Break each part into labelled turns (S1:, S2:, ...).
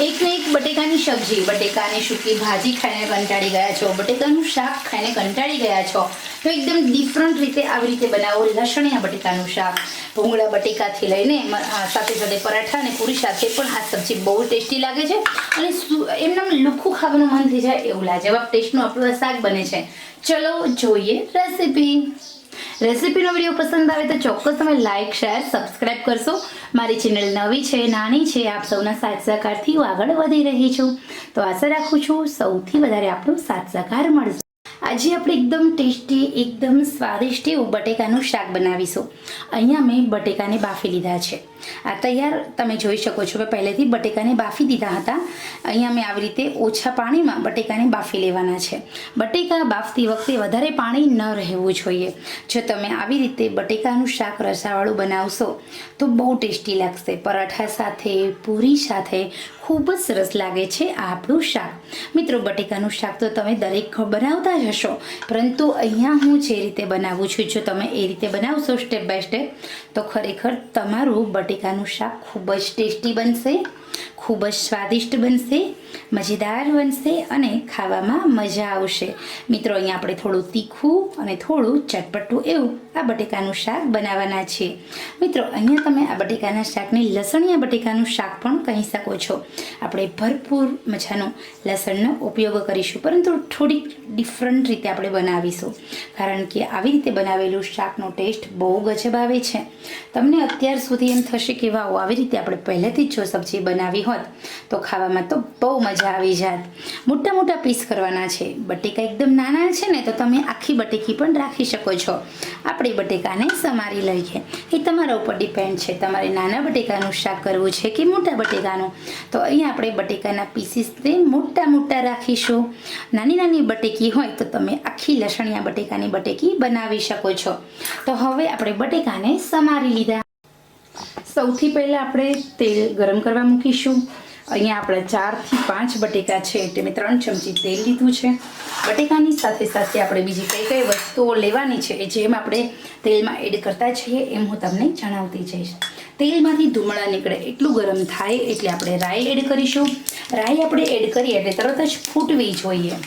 S1: એક ને એક બટેકાની સબ્જી, બટેકાની સૂકી ભાજી ખાઈને કંટાળી ગયા છો, બટેકાનું શાક ખાઈને કંટાળી ગયા છો. તો એકદમ ડિફરન્ટ રીતે આવી રીતે બનાવો લસણિયા બટેકાનું શાક. ભૂંગળા બટેકાથી લઈને સાથે સાથે પરાઠા અને પૂરી સાથે પણ આ સબ્જી બહુ ટેસ્ટી લાગે છે અને એમનેમ લુખું ખાવાનું મન થઈ જાય એવું લાજવાબ ટેસ્ટનું આપણું શાક બને છે. ચલો જોઈએ રેસીપી. રેસીપીનો વીડિયો પસંદ આવે તો ચોક્કસ તમે લાઇક શેર, સબસ્ક્રાઇબ કરશો. મારી ચેનલ નવી છે, નાની છે, આપ સૌના સાથ સહકારથી હું આગળ વધી રહી છું. તો આશા રાખું છું સૌથી વધારે આપણો સાથ સહકાર મળશે. આજે આપણે એકદમ ટેસ્ટી, એકદમ સ્વાદિષ્ટ એવું બટેકાનું શાક બનાવીશું. અહીંયા મેં બટેકાને બાફી લીધા છે. આ તૈયાર તમે જોઈ શકો છો કે પહેલેથી બટેકાને બાફી દીધા હતા. અહીંયા મેં આવી રીતે ઓછા પાણીમાં બટેકાને બાફી લેવાના છે. બટેકા બાફતી વખતે વધારે પાણી ન રહેવું જોઈએ. જો તમે આવી રીતે બટેકાનું શાક રસાવાળું બનાવશો તો બહુ ટેસ્ટી લાગશે. પરાઠા સાથે, પૂરી સાથે ખૂબ જ સરસ લાગે છે આ આપણું શાક. મિત્રો, બટેકાનું શાક તો તમે દરેક બનાવતા જ હશો. પરંતુ અહીંયા હું જે રીતે બનાવું છું, જો તમે એ રીતે બનાવશો સ્ટેપ બાય સ્ટેપ તો ખરેખર તમારું બટેકાનું શાક ખૂબ જ ટેસ્ટી બનશે, ખૂબ જ સ્વાદિષ્ટ બનશે, મજેદાર બનશે અને ખાવામાં મજા આવશે. મિત્રો, અહીંયા આપણે થોડું તીખું અને થોડું ચટપટું એવું આ બટેકાનું શાક બનાવવાના છે. મિત્રો, અહીંયા તમે આ બટેકાના શાકને લસણિયા બટેકાનું શાક પણ કહી શકો છો. આપણે ભરપૂર મજાનો લસણનો ઉપયોગ કરીશું, પરંતુ થોડીક ડિફરન્ટ રીતે આપણે બનાવીશું. કારણ કે આવી રીતે બનાવેલું શાકનો ટેસ્ટ બહુ ગજબ આવે છે. તમને અત્યાર સુધી એમ થશે કે વાવ, આવી રીતે આપણે પહેલેથી જ જો સબ્જી બનાવી હોત, તો ખાવામાં તો બહુ મજા આવી જાત. મોટા મોટા પીસ કરવાના છે. બટેકા એકદમ નાના છે ને, તો તમે આખી બટેકી પણ રાખી શકો છો. આપણે બટેકાને સમારી લઈએ. એ તમારા ઉપર ડિપેન્ડ છે. તમારે નાના બટેકાનું શાક કરવું છે કે મોટા બટેકાનું? તો અહીંયા આપણે બટેકાના પીસીસને મોટા મોટા રાખીશું. નાની નાની બટેકી હોય તો તમે આખી લસણિયા બટેકાની બટેકી બનાવી શકો છો. તો હવે આપણે બટેકાને સમારી લીધા. સૌથી પહેલાં આપણે તેલ ગરમ કરવા મૂકીશું. અહીંયા આપણે ચારથી પાંચ બટેકા છે એટલે મેં ત્રણ ચમચી તેલ લીધું છે. બટેકાની સાથે સાથે આપણે બીજી કઈ કઈ વસ્તુઓ લેવાની છે જેમ આપણે તેલમાં એડ કરતા જઈએ એમ હું તમને જણાવતી જઈશ. તેલમાંથી ધૂમળા નીકળે એટલું ગરમ થાય એટલે આપણે રાઈ એડ કરીશું. રાઈ આપણે એડ કરીએ એટલે તરત જ ફૂટવી જોઈએ.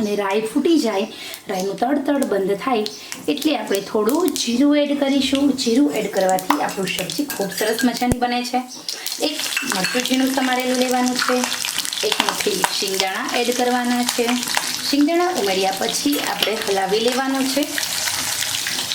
S1: અને રાઈ ફૂટી જાય, રાઈનું તડ તડ બંધ થાય, એટલે આપણે થોડું જીરું એડ કરીશું. જીરું એડ કરવાથી આપણું સબ્જી ખૂબ સરસ મજાની બને છે. એક મરચું ઝીણું સમારેલું લેવાનું છે. એક મુઠ્ઠી શિંગદાણા એડ કરવાના છે. શિંગદાણા ઉમેર્યા પછી આપણે હલાવી લેવાનું છે.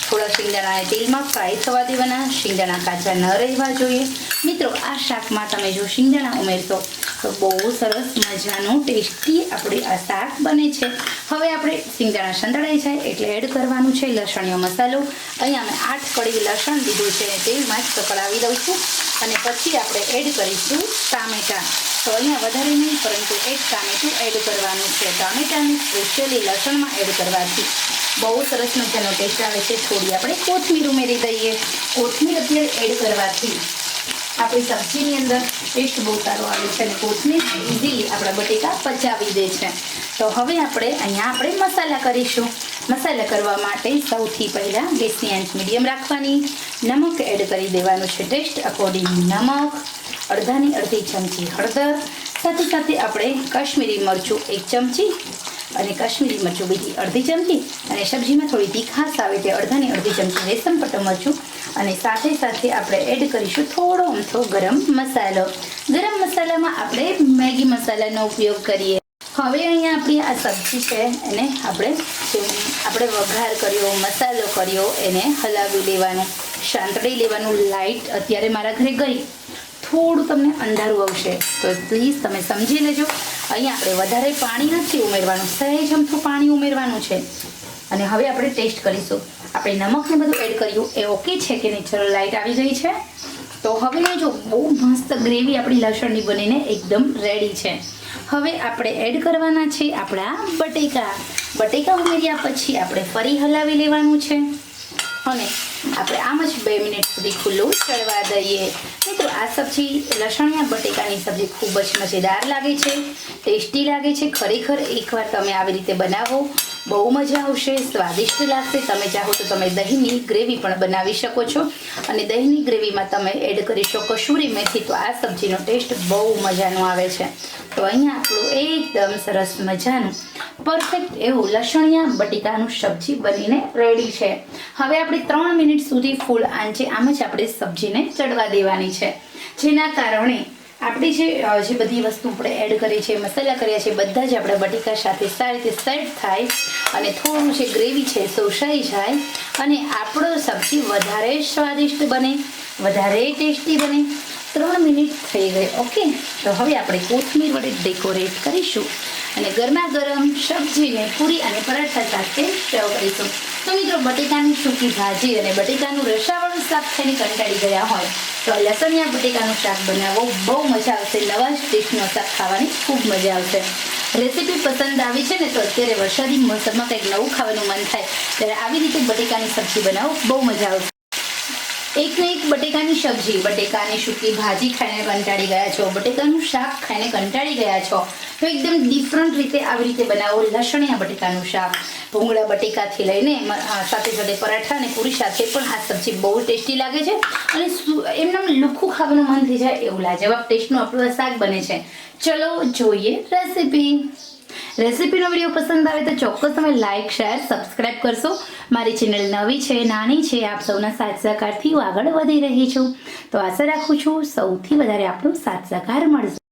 S1: થોડા શિંગદાણાને તેલમાં ફ્રાય થવા દેવાના. શિંગદાણા કાચા ન રહેવા જોઈએ. મિત્રો, આ શાકમાં તમે જો શિંગદાણા ઉમેરશો તો બહુ સરસ મજાનું ટેસ્ટી આપણે આ શાક બને છે. હવે આપણે સિંગદાણા સંતળાઈ જાય એટલે એડ કરવાનું છે લસણીયો મસાલો. અહીંયા મેં આઠ કડી લસણ લીધું છે તેલમાં જ પકડાવી દઉં છું. અને પછી આપણે એડ કરીશું ટામેટાં. તો અહીંયા વધારે નહીં, પરંતુ એક ટામેટું એડ કરવાનું છે. ટામેટાને સ્પેશિયલી લસણમાં એડ કરવાથી બહુ સરસ મજાનો ટેસ્ટ આવે છે. થોડી આપણે કોથમીર ઉમેરી દઈએ. કોથમીર અત્યારે એડ કરવાથી આપણી સબ્જીની અંદર ટેસ્ટ બહુ સારો આવે છે અને કોથમીર ઇઝીલી આપણા બટેકા પચાવી દે છે. તો હવે આપણે અહીંયા આપણે મસાલા કરીશું. મસાલા કરવા માટે સૌથી પહેલાં ગેસની આંચ મીડિયમ રાખવાની. નમક એડ કરી દેવાનું છે ટેસ્ટ અકોર્ડિંગ નમક, અડધાની અડધી ચમચી હળદર. સાથે સાથે આપણે કાશ્મીરી મરચું એક ચમચી અને કાશ્મીરી મરચું બીજી અડધી ચમચી અને સબ્જીમાં થોડી તીખાસ આવે તે અડધાની અડધી ચમચી રેશમ પટ્ટો મરચું અને સાથે સાથે આપણે એડ કરીશું થોડો અમથો ગરમ મસાલો. ગરમ મસાલામાં આપણે મેગી મસાલાનો ઉપયોગ કરીએ. હવે અહીંયા આપણી આ સબ્જી છે, એને આપણે આપણે વઘાર કર્યો, મસાલો કર્યો, એને હલાવી લેવાનું શાંતળી લેવાનું. લાઇટ અત્યારે મારા ઘરે ગઈ. થોડું તમને અંધારું આવશે. તો પ્લીઝ તમે સમજી લેજો. અહીંયા આપણે વધારે પાણી નથી ઉમેરવાનું. સહેજ અમથું પાણી ઉમેરવાનું છે. અને હવે આપણે ટેસ્ટ કરીશું. આપણે નમકને બધું એડ કર્યું. એ ઓકે છે કે નહીં? ચલો લાઈટ આવી ગઈ છે. તો હવે જો બહુ મસ્ત ગ્રેવી આપણી લસણની બનીને એકદમ રેડી છે. હવે આપણે એડ કરવાના છે આપણા બટેકા. બટેકા ઉમેર્યા પછી આપણે ફરી હલાવી લેવાનું છે. અને આપણે આમ જ બે મિનિટ સુધી ખુલ્લું ચડવા દઈએ. મિત્રો, આ સબ્જી લસણિયા બટેકાની સબ્જી ખૂબ જ મજેદાર લાગે છે, ટેસ્ટી લાગે છે. ખરેખર એકવાર તમે આવી રીતે બનાવો, બહુ મજા આવશે, સ્વાદિષ્ટ લાગશે. તમે ચાહો તો તમે દહીંની ગ્રેવી પણ બનાવી શકો છો. અને દહીંની ગ્રેવીમાં તમે એડ કરી શકો કસૂરી મેથી. તો આ સબ્જીનો ટેસ્ટ બહુ મજાનો આવે છે. તો અહીંયા આપણું એકદમ સરસ મજાનું પરફેક્ટ એવું લસણિયા બટેકાનું સબ્જી બનીને રેડી છે. હવે આપણે ત્રણ મિનિટ સુધી ફૂલ આંચે આમ જ આપણે સબ્જીને ચડવા દેવાની છે. જેના કારણે આપણી જે જે બધી વસ્તુ આપણે એડ કરી છે, મસાલા કર્યા છે, બધા જ આપણા બટેકા સાથે સારી રીતે સેટ થાય અને થોડું જે ગ્રેવી છે શોષાઈ જાય અને આપણો સબ્જી વધારે સ્વાદિષ્ટ બને, વધારે ટેસ્ટી બને. ત્રણ મિનિટ થઈ ગઈ. ઓકે? તો હવે આપણે કોથમીર વડે ડેકોરેટ કરીશું અને ગરમા ગરમ સબ્જીને પૂરી અને પરાઠા સાથે સર્વ કરીશું. તો મિત્રો, બટેકાની સૂકી ભાજી અને બટેકાનું રસાવાળું શાક થઈને કંટાળી ગયા હોય, તો લસણિયા બટેકાનું શાક બનાવો. બહુ મજા આવશે. નવા જ ડિશનું શાક ખાવાની ખૂબ મજા આવશે. રેસીપી પસંદ આવી છે ને, તો અત્યારે વરસાદી મોસમમાં કંઈક નવું ખાવાનું મન થાય. ત્યારે આવી રીતે બટેકાની સબ્જી બનાવો. બહુ મજા આવશે. એક ને એક બટેકાની સબ્જી, બટેકાની સૂકી ભાજી ખાઈને કંટાળી ગયા છો, બટેકાનું શાક ખાઈને કંટાળી ગયા છો. તો એકદમ ડિફરન્ટ રીતે આવી રીતે બનાવો લસણિયા બટેકાનું શાક. ભૂંગળા બટેકાથી લઈને સાથે સાથે પરાઠા અને પૂરી સાથે પણ આ સબ્જી બહુ ટેસ્ટી લાગે છે અને એમનેમ લુખું ખાવાનું મન થઈ જાય એવું લાજવાબ ટેસ્ટનું આપણું શાક બને છે. ચલો જોઈએ રેસીપી રેસીપીનો વીડિયો પસંદ આવે તો ચોક્કસ તમે લાઇક શેર સબસ્ક્રાઇબ કરશો. મારી ચેનલ નવી છે, નાની છે, આપ સૌના સાથ સહકારથી હું આગળ વધી રહી છું. તો આશા રાખું છું સૌથી વધારે આપણો સાથ સહકાર મળશે.